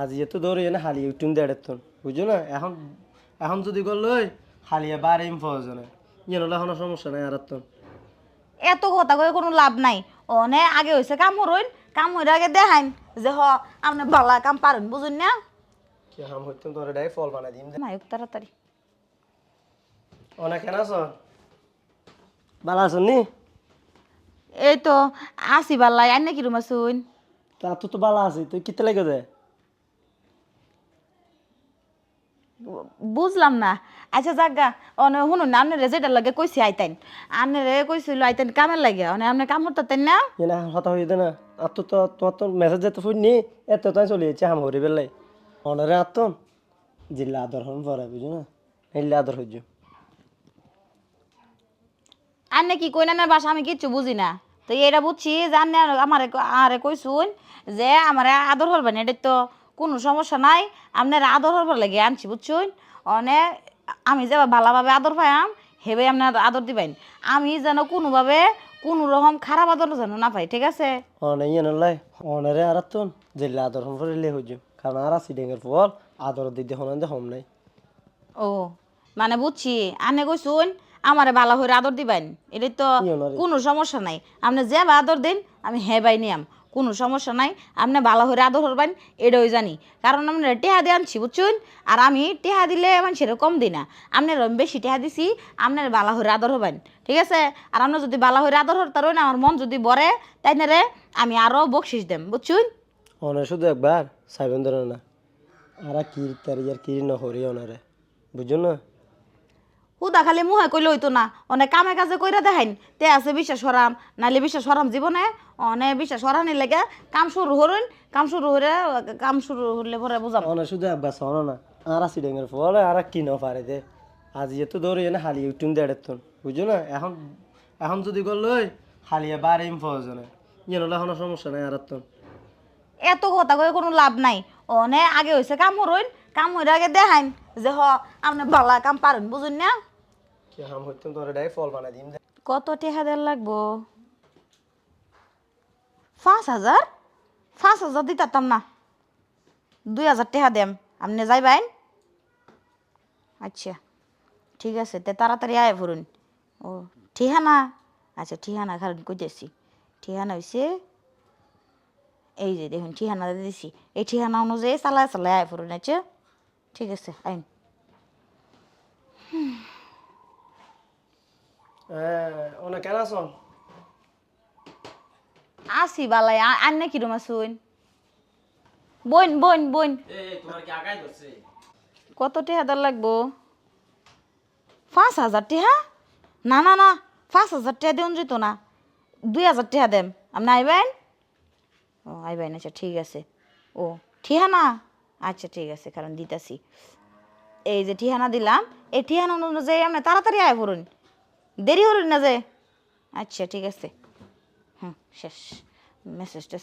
আজ ইয়ে তো দৌড়ে না হালিয়ে উঠুন দেড়ে তো বুঝছ না? এখন এখন যদি করলই হালিয়ে বারে প্রয়োজনে ইয়ে হলে কোনো সমস্যা নাই আর এত কথা কয়ে কোনো লাভ নাই। অনে আগে হয়েছে কাম হরইন কাম হইর আগে দেখাইন যে হ আপনি বালা কাম পারেন বুঝুন না? কি হাম হইতে তোর ডাই ফল বানাই দিম মায়ুক তাড়াতাড়ি। অনেক কেন আছো? ভালো আছো নি? এই তো আসি বাল্লাই আইন নাকি রুমা শুন তা তো তো ভালো আছি তুই কিতে লাগে দে বুঝলাম না। আচ্ছা জাগা অনে শুনুন না আপনার যেটা লাগে কইছি আইতেন। আনরে কইছিল আইতেন কামের লাগে অনে আপনি কাম হতেন না? এনা হতা হইতে না। আর তো তো তোমার তো মেসেজ যেতে ফুটনি এত তাই চলে যাচ্ছে হাম হরি বেলাই অনারে আত্ম জিল্লা আদর হন পরে বুঝো না? হিল্লা আদর হইজ। আন্নে কি কই না বাসা আমি কিচ্ছু বুঝি না। তো এটা বুঝছি যে আন্নে আমারে আরে কইছুন যে আমারে আদর হরবেন এটা তো কোনো সমস্যা নাই আপনার আদর হরবার লাগে আনছি বুঝছুন? অনে আমি যে ভালোভাবে আদর পাইম হেবে আপনার আদর দিবেন। আমি যেন কোনোভাবে কোনো রকম খারাপ আদর যেন না পাই ঠিক আছে? অনে ইয়ে নলাই অনারে আর আত্ম জিল্লা আদর হন পরে লে হইজ কারণ আর আসি ডেঙ্গের ফল আদর দিতে হন হম নাই। ও মানে বুঝছি আনে কইছুন আমারে ভালো করে আদর দিবেন। এটা তো রে? কোনো সমস্যা নাই। আপনি যে আদর দিন আমি হেবাই নিয়াম। কোনো সমস্যা নাই। আপনি ভালো করে আদর করবেন এটাও জানি। কারণ আপনি টেহা দিয়ে আনছি, বুঝছেন? আর আমি টেহা দিলে মানুষের সেরকম দিই না। আপনার বেশি টেহা দিছি আপনার বালা হরে আদর হবেন ঠিক আছে? আর আপনার যদি বালা হরে আদর হরতার না আমার মন যদি বরে তাই না রে? আমি আরও বকশিস দেম, বুঝছুন? অনে শুধু একবার, সাইবেন ধরে না। আর কি তার কি না হরি অনারে বুঝছ না? হুদা খালি মুহে কইলে হইতো না। অনেক কামে কাজে কইরা দেখাইন। তে আছে বিশ্বাস হরাম নাইলে বিশ্বাস হরাম জীবনে। অনেক বিশ্বাস হরানি লেগে কাম শুরু হরুন কাম শুরু হরে কাম শুরু হলে পরে বুঝাম। অনে শুধু একবার সহন না আর আসি ডেঙ্গের ফল আর কি না পারে দে। আজ তো দৌড়ে না হালিয়ে উঠুন দেড়ে তো বুঝছ না? এখন এখন যদি করলই হালিয়ে বারে ইম প্রয়োজনে। ইয়ে হলে কোনো সমস্যা নাই আর এত কথা কয়ে কোনো লাভ নাই। অনে আগে হয়েছে কাম হরুন কাম হইরে আগে দেখাইন যে হ আপনি বালা কাম পারেন বুঝুন না? কি হাম হইতে তোর ডাই ফল বানাই দিম কত টেহা দেড় লাগবো? পাঁচ হাজার? পাঁচ হাজার দিতাম না। দুই হাজার টেহা দেম। আপনি যাইবেন? আচ্ছা ঠিক আছে, তে তাড়াতাড়ি আয় ফুরুন। ও, ঠিহানা? আচ্ছা ঠিহানা কারণ কইতেছি। ঠিহানা হইছে, এই যে দেখুন, ঠিহানা দিছি। এই ঠিহানা অনুযায়ী চালায় চালায় আয় ফুরুন আচ্ছা? ঠিক আছে, আইন। কেন আছো আসি বালাই আন না কিরম আসুন বইন বইন বইন তোমার কি আগাই ধরছে কত টেহা দর লাগবো পাঁচ হাজার টেহা না না না পাঁচ হাজার টেহা দিন যেত না দুই হাজার টেহা দেম আপনি আইবেন ও আইবেন আচ্ছা ঠিক আছে। ও ঠিহানা আচ্ছা ঠিক আছে কারণ দিতাছি। এই যে ঠিহানা দিলাম। এই ঠিহানা অনুযায়ী আপনি তাড়াতাড়ি আয় পড়ুন দেরি হরুন না যে? আচ্ছা ঠিক আছে। হুম শেষ। মেসেজটা